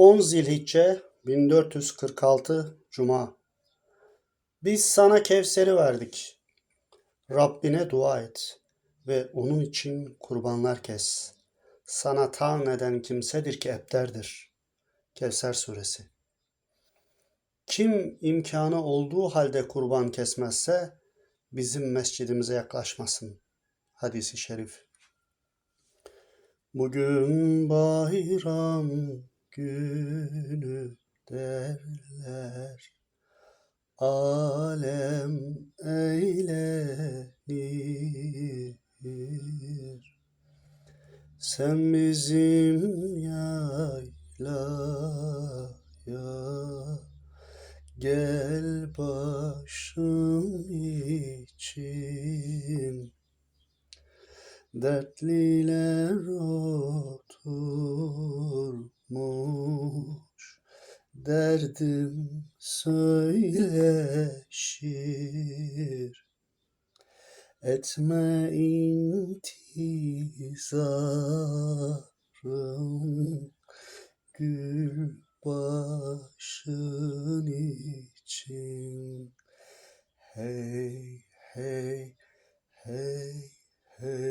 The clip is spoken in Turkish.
10 Zilhicce 1446 Cuma Biz sana Kevser'i verdik. Rabbine dua et ve onun için kurbanlar kes. Sana ta'n eden kimsedir ki ebderdir. Kevser Suresi Kim imkanı olduğu halde kurban kesmezse bizim mescidimize yaklaşmasın. Hadisi şerif. Bugün bayram günü derler. Alem eğlenir. Sen bizim yaylaya gel başım için. Dertliler oturmuş, derdim söyleşir Etme intizarım gül başın için. Hey hey hey hey.